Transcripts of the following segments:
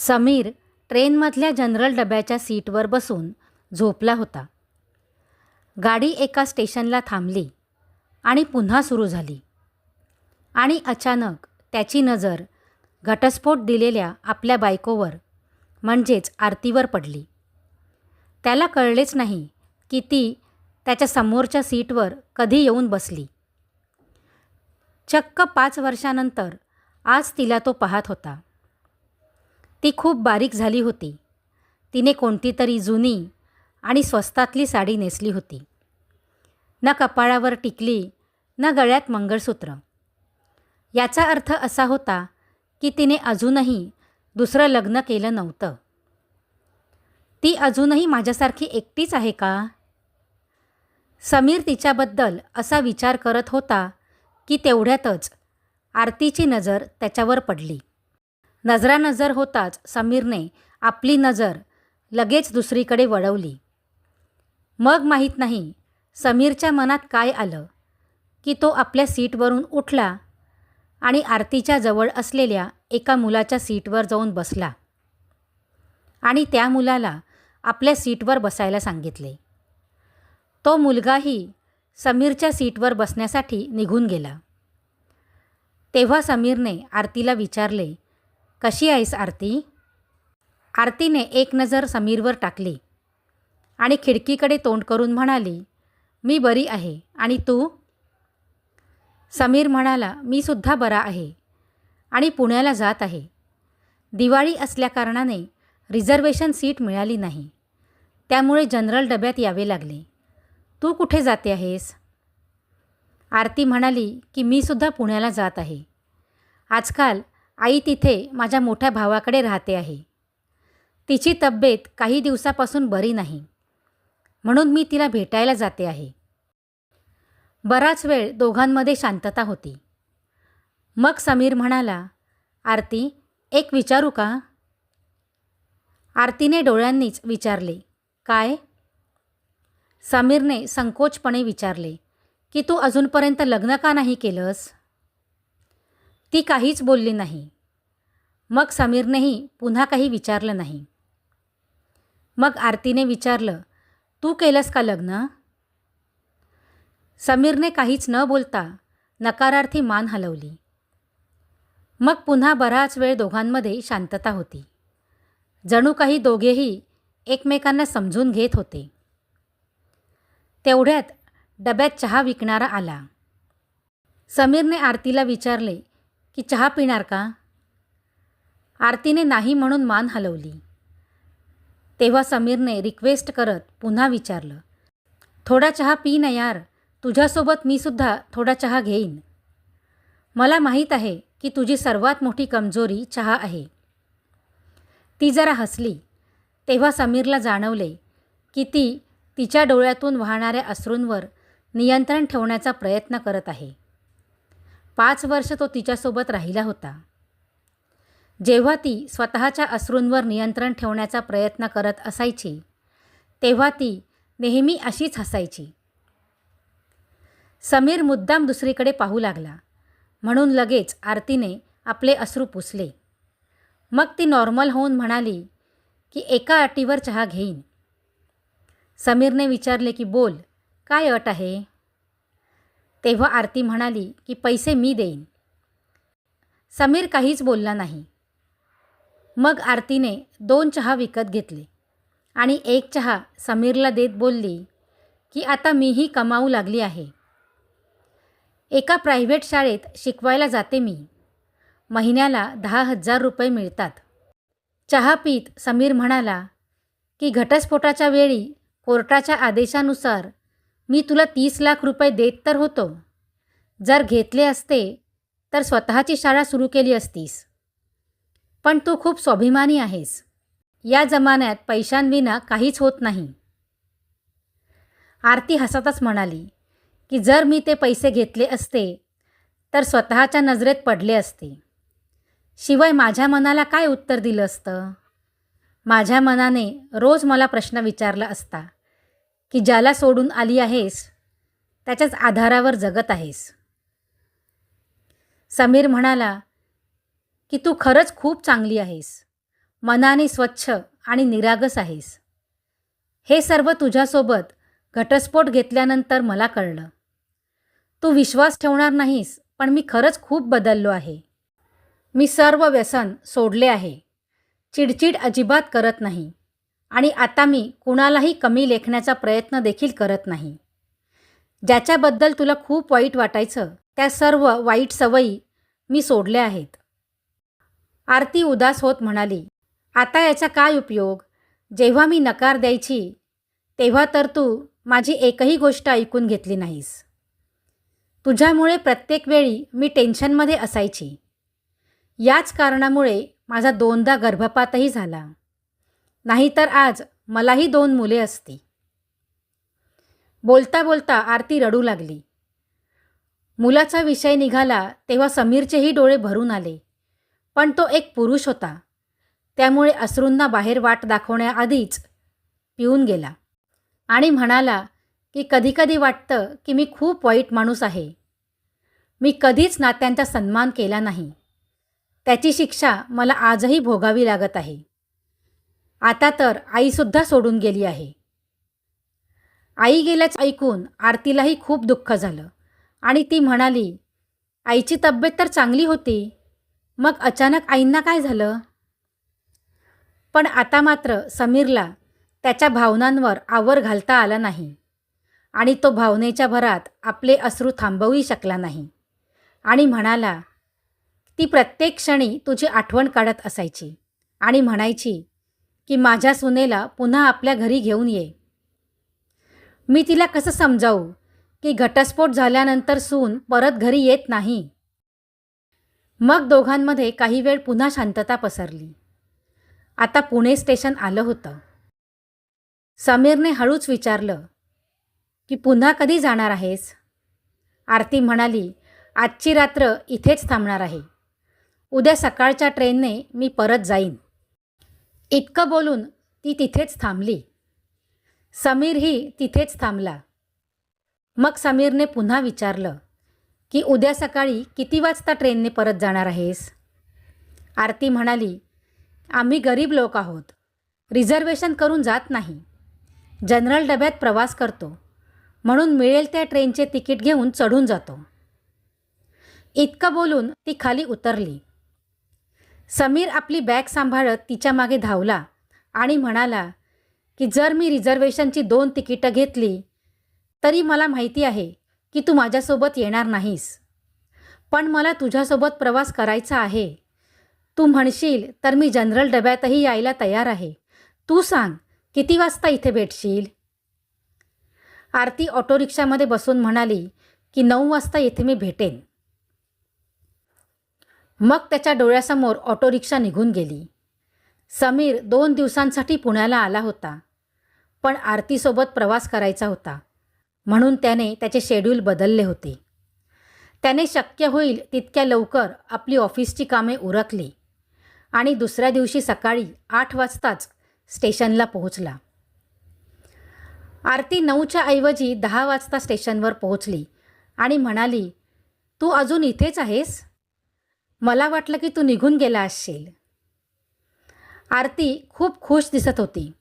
Sameer ट्रेनमधल्या general डब्याच्या सीटवर बसून झोपला होता. गाडी एका स्टेशनला थांबली आणि पुन्हा सुरू झाली. आणि अचानक त्याची नजर घटस्फोट दिलेल्या आपल्या बायकोवर म्हणजेच आरतीवर पडली. त्याला कळलेच नाही की ती त्याच्या समोरच्या सीटवर कधी येऊन बसली. चक्क पाच वर्षानंतर आज तिला तो पाहत होता. ती खूप बारीक झाली होती. तिने कोणती तरी जुनी आणि स्वस्तातली साडी नेसली होती. न कपाळावर टिकली न गळ्यात मंगळसूत्र. याचा अर्थ असा होता की तिने अजूनही दुसरं लग्न केलं नव्हतं. ती अजूनही माझ्यासारखी एकटीच आहे का? समीर तिच्याबद्दल असा विचार करत होता की तेवढ्यातच आरतीची नजर त्याच्यावर पडली. नजरानजर होताच समीरने आपली नजर लगेच दुसरीकडे वळवली. मग माहीत नाही समीरच्या मनात काय आलं की तो आपल्या सीटवरून उठला आणि आरतीच्या जवळ असलेल्या एका मुलाच्या सीटवर जाऊन बसला आणि त्या मुलाला आपल्या सीटवर बसायला सांगितले. तो मुलगाही समीरच्या सीटवर बसण्यासाठी निघून गेला. तेव्हा समीरने आरतीला विचारले कशी आहेस आरती? आरतीने एक नजर समीरवर टाकली आणि खिडकीकडे तोंड करून म्हणाली मी बरी आहे. आणि तू? समीर म्हणाला मी सुद्धा बरा आहे आणि पुण्याला जात आहे. दिवाळी असल्याकारणाने रिझर्वेशन सीट मिळाली नाही. त्यामुळे जनरल डब्यात यावे लागले. तू कुठे जाते आहेस? आरती म्हणाली की मी सुद्धा पुण्याला जात आहे. आजकाल आई तिथे माझ्या मोठ्या भावाकडे राहते आहे. तिची तब्येत काही दिवसापासून बरी नाही. म्हणून मी तिला भेटायला जाते आहे. बराच वेळ दोघांमध्ये शांतता होती. मग समीर म्हणाला आरती एक विचारू का? आरतीने डोळ्यांनीच विचारले काय? समीरने संकोचपणे विचारले की तू अजूनपर्यंत लग्न का नाही केलंस? ती काहीच बोलली नाही. मग समीरनेही पुन्हा काही विचारलं नाही. मग आरतीने विचारलं तू केलंस का लग्न? समीरने काहीच न बोलता नकारार्थी मान हलवली. मग पुन्हा बराच वेळ दोघांमध्ये शांतता होती. जणू काही दोघेही एकमेकांना समजून घेत होते. तेवढ्यात डब्यात चहा विकणारा आला. समीरने आरतीला विचारले की चहा पिणार का? आरतीने नाही म्हणून मान हलवली. तेव्हा समीरने रिक्वेस्ट करत पुन्हा विचारलं थोडा चहा पी ना यार तुझ्यासोबत मी सुद्धा थोडा चहा घेईन. मला माहीत आहे की तुझी सर्वात मोठी कमजोरी चहा आहे. ती जरा हसली. तेव्हा समीरला जाणवले की ती तिच्या डोळ्यातून वाहणाऱ्या अश्रूंवर नियंत्रण ठेवण्याचा प्रयत्न करत आहे. पाच वर्ष तो तिच्यासोबत राहिला होता. जेव्हा ती स्वतःच्या अश्रूंवर नियंत्रण ठेवण्याचा प्रयत्न करत असायची तेव्हा ती नेहमी अशीच हसायची. समीर मुद्दाम दुसरीकडे पाहू लागला. म्हणून लगेच आरतीने आपले अश्रू पुसले. मग ती नॉर्मल होऊन म्हणाली की एका अटीवर चहा घेईन. समीरने विचारले की बोल काय अट आहे? तेव्हा आरती म्हणाली की पैसे मी देईन. समीर काहीच बोलला नाही. मग आरतीने दोन चहा विकत घेतले आणि एक चहा समीरला देत बोलली की आता मीही कमावू लागली आहे. एका प्रायव्हेट शाळेत शिकवायला जाते मी. महिन्याला दहा हजार रुपये मिळतात. चहा पीत समीर म्हणाला की घटस्फोटाच्या वेळी कोर्टाच्या आदेशानुसार मी तुला तीस लाख रुपये देत तर होतो. जर घेतले असते तर स्वतःची शाळा सुरू केली असतीस. पण तू खूप स्वाभिमानी आहेस. या जमान्यात पैशांविना काहीच होत नाही. आरती हसतच म्हणाली की जर मी ते पैसे घेतले असते तर स्वतःच्या नजरेत पडले असते. शिवाय माझ्या मनाला काय उत्तर दिलं असतं? माझ्या मनाने रोज मला प्रश्न विचारला असता. की ज्याला सोडून आली आहेस त्याच्याच आधारावर जगत आहेस. समीर म्हणाला की तू खरंच खूप चांगली आहेस. मनाने स्वच्छ आणि निरागस आहेस. हे सर्व तुझ्यासोबत घटस्फोट घेतल्यानंतर मला कळलं. तू विश्वास ठेवणार नाहीस पण मी खरंच खूप बदललो आहे. मी सर्व व्यसन सोडले आहे. चिडचिड अजिबात करत नाही. आणि आता मी कुणालाही कमी लेखण्याचा प्रयत्न देखील करत नाही. ज्याच्याबद्दल तुला खूप वाईट वाटायचं त्या सर्व वाईट सवयी मी सोडल्या आहेत. आरती उदास होत म्हणाली आता याचा काय उपयोग? जेव्हा मी नकार द्यायची तेव्हा तर तू माझी एकही गोष्ट ऐकून घेतली नाहीस. तुझ्यामुळे प्रत्येक वेळी मी टेन्शनमध्ये असायची. याच कारणामुळे माझा दोनदा गर्भपातही झाला. नाहीतर आज मलाही दोन मुले असती. बोलता बोलता आरती रडू लागली. मुलाचा विषय निघाला तेव्हा समीरचेही डोळे भरून आले. पण तो एक पुरुष होता. त्यामुळे अश्रूंना बाहेर वाट दाखवण्याआधीच पिऊन गेला. आणि म्हणाला की कधीकधी वाटतं की मी खूप वाईट माणूस आहे. मी कधीच नात्यांचा सन्मान केला नाही. त्याची शिक्षा मला आजही भोगावी लागत आहे. आता तर आईसुद्धा सोडून गेली आहे. आई गेल्याच ऐकून आरतीलाही खूप दुःख झालं आणि ती म्हणाली आईची तब्येत तर चांगली होती. मग अचानक आईंना काय झालं? पण आता मात्र समीरला त्याच्या भावनांवर आवर घालता आला नाही आणि तो भावनेच्या भरात आपले अश्रू थांबवूही शकला नाही आणि म्हणाला ती प्रत्येक क्षणी तुझी आठवण काढत असायची आणि म्हणायची की माझ्या सुनेला पुन्हा आपल्या घरी घेऊन ये. मी तिला कसं समजावू? की घटस्फोट झाल्यानंतर सून परत घरी येत नाही. मग दोघांमध्ये काही वेळ पुन्हा शांतता पसरली. आता पुणे स्टेशन आलं होतं. समीरने हळूच विचारलं की पुन्हा कधी जाणार आहेस? आरती म्हणाली आजची रात्र इथेच थांबणार आहे. उद्या सकाळच्या ट्रेनने मी परत जाईन. इतकं बोलून ती तिथेच थांबली. समीरही तिथेच थांबला. मग समीरने पुन्हा विचारलं की उद्या सकाळी किती वाजता ट्रेनने परत जाणार आहेस? आरती म्हणाली आम्ही गरीब लोक आहोत. रिझर्वेशन करून जात नाही. जनरल डब्यात प्रवास करतो. म्हणून मिळेल त्या ट्रेनचे तिकीट घेऊन चढून जातो. इतकं बोलून ती खाली उतरली. समीर आपली बॅग सांभाळत तिच्यामागे धावला आणि म्हणाला की जर मी रिझर्वेशनची दोन तिकीटं घेतली तरी मला माहिती आहे की तू माझ्यासोबत येणार नाहीस. पण मला तुझ्यासोबत प्रवास करायचा आहे. तू म्हणशील तर मी जनरल डब्यातही यायला तयार आहे. तू सांग किती वाजता इथे भेटशील? आरती ऑटो रिक्षामध्ये बसून म्हणाली की नऊ वाजता येथे मी भेटेन. मग त्याच्या डोळ्यासमोर ऑटो रिक्षा निघून गेली. समीर दोन दिवसांसाठी पुण्याला आला होता पण आरतीसोबत प्रवास करायचा होता म्हणून त्याने त्याचे शेड्यूल बदलले होते. त्याने शक्य होईल तितक्या लवकर आपली ऑफिसची कामे उरकली आणि दुसऱ्या दिवशी सकाळी आठ वाजताच स्टेशनला पोहोचला. आरती नऊच्या ऐवजी दहा वाजता स्टेशनवर पोहोचली आणि म्हणाली तू अजून इथेच आहेस? मला वाटलं की तू निघून गेला असशील. आरती खूप खुश दिसत होती.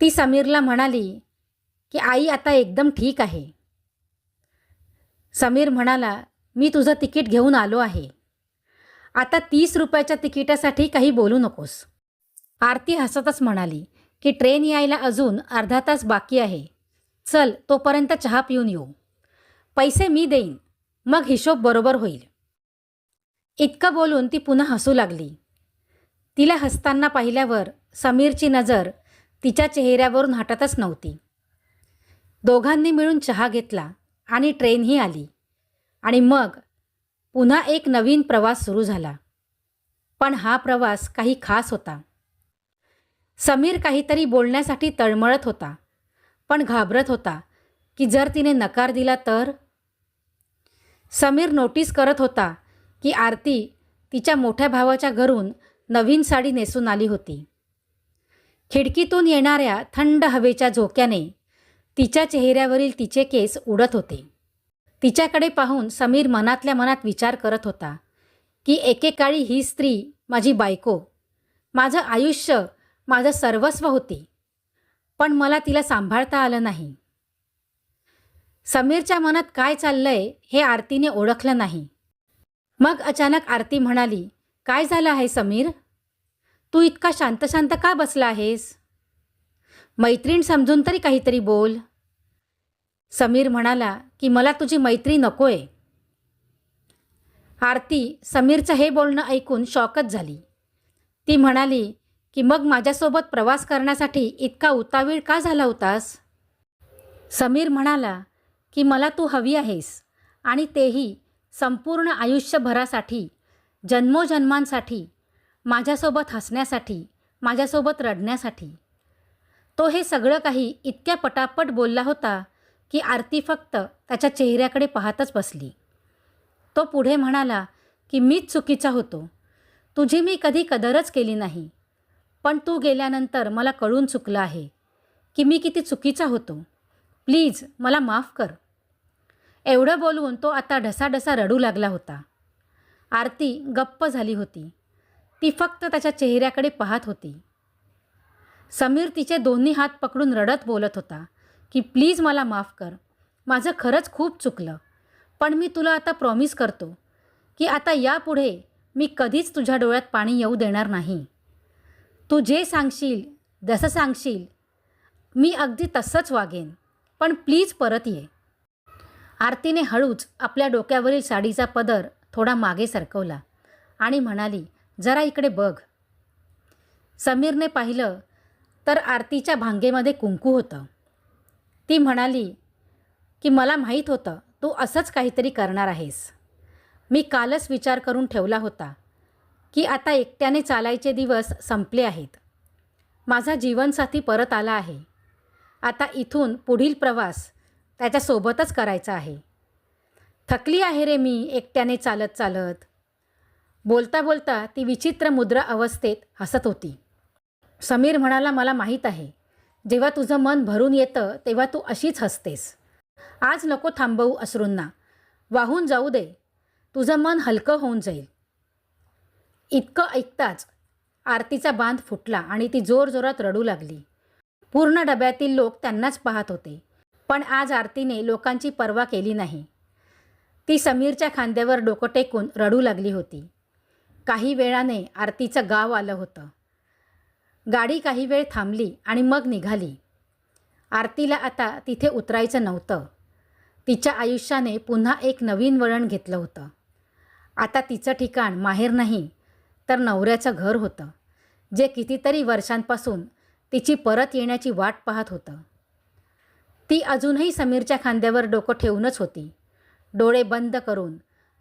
ती समीरला म्हणाली की आई आता एकदम ठीक आहे. समीर म्हणाला मी तुझं तिकीट घेऊन आलो आहे. आता तीस रुपयाच्या तिकिटासाठी काही बोलू नकोस. आरती हसतच म्हणाली की ट्रेन यायला अजून अर्धा तास बाकी आहे. चल तोपर्यंत चहा पिऊन येऊ. पैसे मी देईन. मग हिशोब बरोबर होईल. इतकं बोलून ती पुन्हा हसू लागली. तिला हसताना पाहिल्यावर समीरची नजर तिच्या चेहऱ्यावरून हटतच नव्हती. दोघांनी मिळून चहा घेतला आणि ट्रेनही आली. आणि मग पुन्हा एक नवीन प्रवास सुरू झाला. पण हा प्रवास काही खास होता. समीर काहीतरी बोलण्यासाठी तळमळत होता पण घाबरत होता की जर तिने नकार दिला तर? समीर नोटीस करत होता की आरती तिच्या मोठ्या भावाच्या घरून नवीन साडी नेसून आली होती. खिडकीतून येणाऱ्या थंड हवेच्या झोक्याने तिच्या चेहऱ्यावरील तिचे केस उडत होते. तिच्याकडे पाहून समीर मनातल्या मनात विचार करत होता की एकेकाळी ही स्त्री माझी बायको माझं आयुष्य माझं सर्वस्व होती पण मला तिला सांभाळता आलं नाही. समीरच्या मनात काय चाललंय हे आरतीने ओळखलं नाही. मग अचानक आरती म्हणाली काय झालं आहे समीर? तू इतका शांत शांत का बसला आहेस? मैत्रीण समजून तरी काहीतरी बोल. समीर म्हणाला की मला तुझी मैत्री नकोय. आरती समीरचं हे बोलणं ऐकून शॉकच झाली. ती म्हणाली की मग माझ्यासोबत प्रवास करण्यासाठी इतका उतावीळ का झाला होतास? समीर म्हणाला की मला तू हवी आहेस आणि तेही संपूर्ण आयुष्यभरासाठी जन्मोजन्मांसाठी माझ्यासोबत हसण्यासाठी माझ्यासोबत रडण्यासाठी. तो हे सगळं काही इतक्या पटापट बोलला होता की आरती फक्त त्याच्या चेहऱ्याकडे पाहतच बसली. तो पुढे म्हणाला की मीच चुकीचा होतो. तुझी मी कधी कदरच केली नाही. पण तू गेल्यानंतर मला कळून चुकलं आहे की मी किती चुकीचा होतो. प्लीज मला माफ कर. एवढं बोलवून तो आता ढसाढसा रडू लागला होता. आरती गप्प झाली होती. ती फक्त त्याच्या चेहऱ्याकडे पाहत होती. समीर तिचे दोन्ही हात पकडून रडत बोलत होता की प्लीज मला माफ कर. माझं खरंच खूप चुकलं. पण मी तुला आता प्रॉमिस करतो की आता यापुढे मी कधीच तुझ्या डोळ्यात पाणी येऊ देणार नाही. तू जे सांगशील जसं सांगशील मी अगदी तसंच वागेन. पण प्लीज परत ये. आरतीने हळूच आपल्या डोक्यावरील साडीचा पदर थोडा मागे सरकवला आणि म्हणाली जरा इकडे बघ. समीरने पाहिलं तर आरतीच्या भांगेमध्ये कुंकू होतं. ती म्हणाली की मला माहीत होतं तू असंच काहीतरी करणार आहेस. मी कालच विचार करून ठेवला होता की आता एकट्याने चालायचे दिवस संपले आहेत. माझा जीवनसाथी परत आला आहे. आता इथून पुढील प्रवास त्याच्यासोबतच करायचं आहे. थकली आहे रे मी एकट्याने चालत चालत. बोलता बोलता ती विचित्र मुद्रा अवस्थेत हसत होती. समीर म्हणाला मला माहीत आहे. जेव्हा तुझं मन भरून येतं तेव्हा तू अशीच हसतेस. आज नको थांबवू अश्रूंना. वाहून जाऊ दे. तुझं मन हलकं होऊन जाईल. इतकं ऐकताच आरतीचा बांध फुटला आणि ती जोरजोरात रडू लागली. पूर्ण डब्यातील लोक त्यांनाच पाहत होते. पण आज आरतीने लोकांची पर्वा केली नाही. ती समीरच्या खांद्यावर डोकं टेकून रडू लागली होती. काही वेळाने आरतीचं गाव आलं होतं. गाडी काही वेळ थांबली आणि मग निघाली. आरतीला आता तिथे उतरायचं नव्हतं. तिच्या आयुष्याने पुन्हा एक नवीन वळण घेतलं होतं. आता तिचं ठिकाण माहेर नाही तर नवऱ्याचं घर होतं जे कितीतरी वर्षांपासून तिची परत येण्याची वाट पाहत होतं. ती अजूनही समीरच्या खांद्यावर डोकं ठेवूनच होती. डोळे बंद करून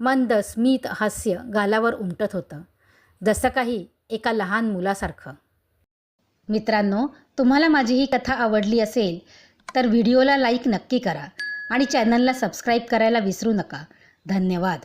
मंद स्मित हास्य गालावर उमटत होतं. जसं काही एका लहान मुलासारखं. मित्रांनो तुम्हाला माझी ही कथा आवडली असेल तर व्हिडिओला लाईक नक्की करा आणि चॅनलला सबस्क्राईब करायला विसरू नका. धन्यवाद.